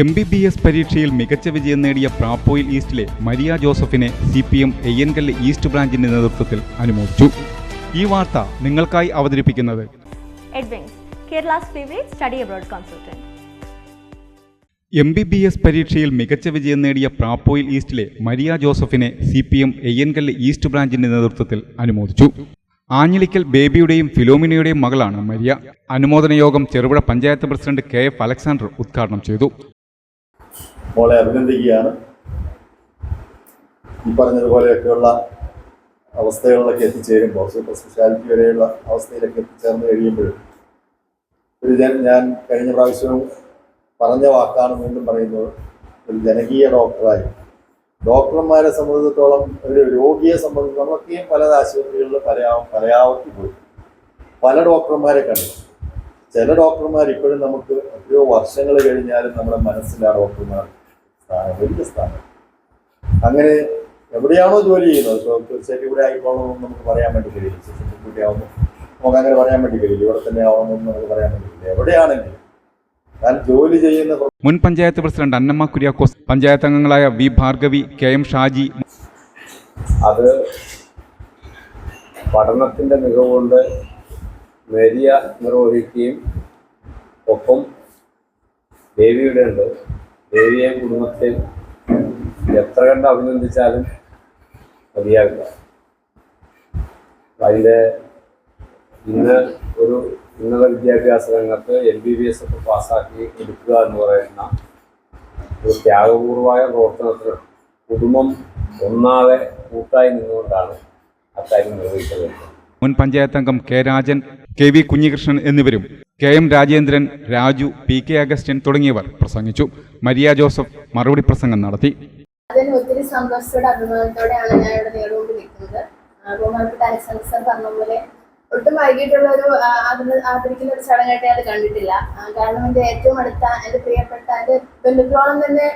M B B S പരീക്ഷയിൽ മികച്ച വിജയം നേടിയ പ്രാപ്പോയിൽ ഈസ്റ്റിലെ മരിയ ജോസഫിനെ C P M Eyyankallu east ബ്രാഞ്ചിന്റെ നേതൃത്വത്തിൽ അനുമോദിച്ചു. ഈ വാർത്ത നിങ്ങൾക്കായി അവതരിപ്പിക്കുന്നത്. എം ബി ബി എസ് പരീക്ഷയിൽ മികച്ച വിജയം നേടിയ പ്രാപ്പോയിൽ ഈസ്റ്റിലെ മരിയ ജോസഫിനെ C P M Eyyankallu east ബ്രാഞ്ചിന്റെ നേതൃത്വത്തിൽ അനുമോദിച്ചു. ആഞ്ഞിലിക്കൽ ബേബിയുടെയും ഫിലോമിനയുടെയും മകളാണ് മരിയ. അനുമോദന യോഗം Cherupuzha panchayat president K F Alexander ഉദ്ഘാടനം ചെയ്തു. മോളെ അഭിനന്ദിക്കുകയാണ്. ഈ പറഞ്ഞതുപോലെയൊക്കെയുള്ള അവസ്ഥകളിലൊക്കെ എത്തിച്ചേരുമ്പോൾ സൂപ്പർ സ്പെഷ്യാലിറ്റി വരെയുള്ള അവസ്ഥയിലൊക്കെ എത്തിച്ചേർന്ന് കഴിയുമ്പോൾ ഒരു ജന ഞാൻ കഴിഞ്ഞ പ്രാവശ്യവും പറഞ്ഞ വാക്കാണ് വീണ്ടും പറയുന്നത്. ഒരു ജനകീയ ഡോക്ടറായി. ഡോക്ടർമാരെ സംബന്ധിച്ചിടത്തോളം ഒരു രോഗിയെ സംബന്ധിച്ച് നമ്മളൊക്കെയും പല ആശുപത്രികളിൽ പല പലയാവർത്തി പോയി. പല ഡോക്ടർമാരെ കണ്ടു. ചില ഡോക്ടർമാർ ഇപ്പോഴും നമുക്ക് എത്രയോ വർഷങ്ങൾ കഴിഞ്ഞാലും നമ്മുടെ മനസ്സിലാ ഡോക്ടർമാർ സ്ഥാനം വലിയ സ്ഥാനം. അങ്ങനെ എവിടെയാണോ ജോലി ചെയ്യുന്നത്? ഇപ്പോൾ തീർച്ചയായിട്ടും ഇവിടെ ആയിക്കോളണമെന്ന് നമുക്ക് പറയാൻ വേണ്ടി കഴിയില്ല. സെക്യൂരിറ്റി ആവുമ്പോൾ നമുക്ക് അങ്ങനെ പറയാൻ വേണ്ടി കഴിയില്ല. ഇവിടെ തന്നെ ആവണമെന്ന് നമുക്ക് പറയാൻ വേണ്ടി കഴിയില്ല. എവിടെയാണെങ്കിലും ജോലി ചെയ്യുന്ന മുൻ പഞ്ചായത്ത് പ്രസിഡന്റ് അന്നമ്മ കുര്യാക്കോസ് പഞ്ചായത്ത് അംഗങ്ങളായ V Bhargavi K M Shaji. അത് പഠനത്തിന്റെ മികവുകൊണ്ട് നിർവഹിക്കുകയും ഒപ്പം ദേവിയുടെ ഉണ്ട് ദേവിയെ കുടുംബത്തെ എത്ര കണ്ട് അഭിനന്ദിച്ചാലും മതിയാവില്ല. അതിന്റെ ഇന്ന് ഒരു ഉന്നത വിദ്യാഭ്യാസ രംഗത്ത് എം ബി ബി എസ് ഒക്കെ പാസ്സാക്കി എടുക്കുക എന്ന് പറയുന്ന ഒരു ത്യാഗപൂർവമായ പ്രവർത്തനത്തിന് കുടുംബം ഒന്നാകെ കൂട്ടായി നിന്നുകൊണ്ടാണ് അക്കാര്യം നിർവഹിച്ചത്. മുൻ പഞ്ചായത്ത് അംഗം K Rajan K V Kunhikrishnan എന്നിവരും K M Rajendran Raju P K Augustine തുടങ്ങിയവർ പ്രസംഗിച്ചു. മരിയ ജോസഫ് മറുപടി പ്രസംഗം നടത്തി. അതിന് ഒത്തിരി സന്തോഷത്തോടെ അഭിമാനത്തോടെയാണ് ഞാൻ ഇവിടെ നിൽക്കുന്നത്. ഒട്ടും വൈകിട്ടുള്ള ഒരു ആദരിക്കുന്ന ഒരു ചടങ്ങായിട്ട് ഞാൻ കണ്ടിട്ടില്ല. കാരണം എന്റെ ഏറ്റവും അടുത്ത എന്റെ പ്രിയപ്പെട്ട എന്റെ ബന്ധുക്കളോളം തന്നെ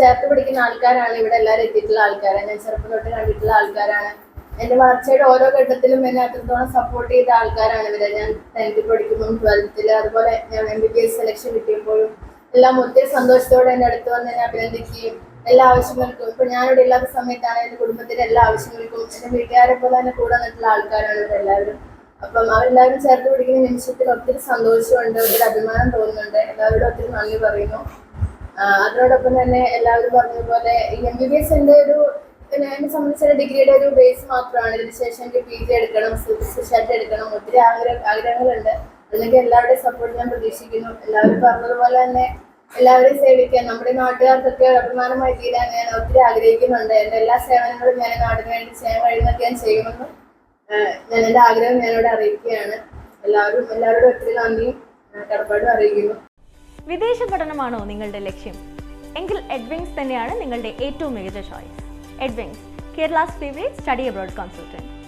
ചേർത്ത് പിടിക്കുന്ന ആൾക്കാരാണ് ഇവിടെ എല്ലാവരും എത്തിയിട്ടുള്ള ആൾക്കാരാണ്. ഞാൻ ചെറുപ്പം തൊട്ട് കണ്ടിട്ടുള്ള ആൾക്കാരാണ്. എന്റെ വളർച്ചയുടെ ഓരോ ഘട്ടത്തിലും എന്നെ അത്രത്തോളം സപ്പോർട്ട് ചെയ്ത ആൾക്കാരാണ് ഇവരെ. ഞാൻ ടെൻത്തിൽ പഠിക്കുമ്പോൾ ട്വൽത്തിൽ അതുപോലെ ഞാൻ M B B S selection കിട്ടിയപ്പോഴും എല്ലാം ഒത്തിരി സന്തോഷത്തോടെ എന്നെ അടുത്ത് വന്ന് എന്നെ അഭിനന്ദിക്കുകയും എല്ലാ ആവശ്യങ്ങൾക്കും ഇപ്പൊ ഞാനിവിടെ ഇല്ലാത്ത സമയത്താണ് എന്റെ കുടുംബത്തിന്റെ എല്ലാ ആവശ്യങ്ങൾക്കും എന്റെ വീട്ടുകാരെ പോലെ തന്നെ കൂടെ നിന്നിട്ടുള്ള ആൾക്കാരാണ് ഇവരെല്ലാവരും അപ്പം അവരെല്ലാവരും ചേർത്ത് പിടിക്കുന്ന നിമിഷത്തിൽ ഒത്തിരി സന്തോഷമുണ്ട് ഒത്തിരി അഭിമാനം തോന്നുന്നുണ്ട്. എല്ലാവരോടും ഒത്തിരി നന്ദി പറയുന്നു. അതിനോടൊപ്പം തന്നെ എല്ലാവരും പറഞ്ഞതുപോലെ എം ബി ബി എസ് എന്റെ ഒരു എന്നെ സംബന്ധിച്ച ഡിഗ്രിയുടെ ഒരു ബേസ് മാത്രമാണ്. ഇതിനുശേഷം എനിക്ക് പി ജി എടുക്കണം സ്പെഷ്യാലിറ്റി എടുക്കണം. ഒത്തിരി ആഗ്രഹ ആഗ്രഹങ്ങളുണ്ട്. അല്ലെങ്കിൽ എല്ലാവരുടെയും സപ്പോർട്ട് ഞാൻ പ്രതീക്ഷിക്കുന്നു. എല്ലാവരും പറഞ്ഞതുപോലെ തന്നെ എല്ലാവരെയും സേവിക്കാൻ. നമ്മുടെ നാട്ടുകാർക്കൊക്കെ അഭിമാനമായി തീരാൻ ഞാൻ ഒത്തിരി ആഗ്രഹിക്കുന്നുണ്ട്. എന്റെ എല്ലാ സേവനങ്ങളും ഞാൻ നാടിന് വേണ്ടി ചെയ്യാൻ കഴിയുന്നൊക്കെ ഞാൻ ചെയ്യുമെന്ന് ഞാൻ എന്റെ ആഗ്രഹം ഞാനിവിടെ അറിയിക്കുകയാണ്. എല്ലാവരും എല്ലാവരോടും ഒത്തിരി നന്ദിയും കടപ്പാടും അറിയിക്കുന്നു. വിദേശ പഠനമാണോ നിങ്ങളുടെ ലക്ഷ്യം? എങ്കിൽ എഡ്വിങ്സ് തന്നെയാണ് നിങ്ങളുടെ ഏറ്റവും മികച്ച choice Ed Wings, Kerala's favorite study abroad consultant.